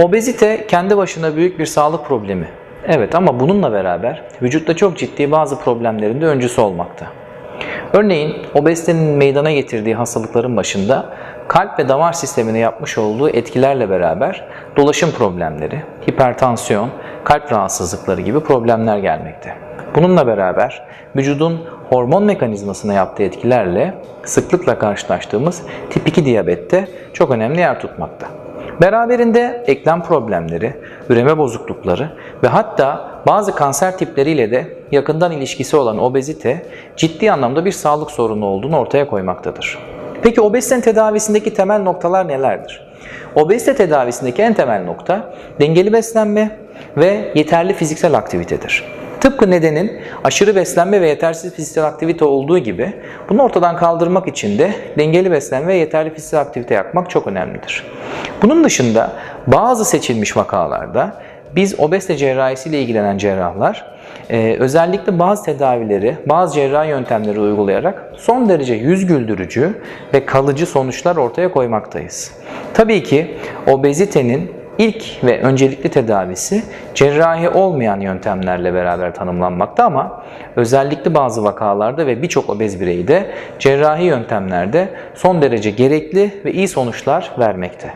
Obezite kendi başına büyük bir sağlık problemi. Evet ama bununla beraber vücutta çok ciddi bazı problemlerin de öncüsü olmakta. Örneğin obezitenin meydana getirdiği hastalıkların başında kalp ve damar sistemine yapmış olduğu etkilerle beraber dolaşım problemleri, hipertansiyon, kalp rahatsızlıkları gibi problemler gelmekte. Bununla beraber vücudun hormon mekanizmasına yaptığı etkilerle sıklıkla karşılaştığımız tip 2 diyabette çok önemli yer tutmakta. Beraberinde eklem problemleri, üreme bozuklukları ve hatta bazı kanser tipleriyle de yakından ilişkisi olan obezite ciddi anlamda bir sağlık sorunu olduğunu ortaya koymaktadır. Peki obezitenin tedavisindeki temel noktalar nelerdir? Obezite tedavisindeki en temel nokta dengeli beslenme ve yeterli fiziksel aktivitedir. Tıpkı nedenin aşırı beslenme ve yetersiz fiziksel aktivite olduğu gibi bunu ortadan kaldırmak için de dengeli beslenme ve yeterli fiziksel aktivite yapmak çok önemlidir. Bunun dışında bazı seçilmiş vakalarda biz obezite cerrahisiyle ilgilenen cerrahlar e, özellikle bazı tedavileri, bazı cerrahi yöntemleri uygulayarak son derece yüz güldürücü ve kalıcı sonuçlar ortaya koymaktayız. Tabii ki obezitenin ilk ve öncelikli tedavisi cerrahi olmayan yöntemlerle beraber tanımlanmakta ama özellikle bazı vakalarda ve birçok obez bireyde cerrahi yöntemlerde son derece gerekli ve iyi sonuçlar vermekte.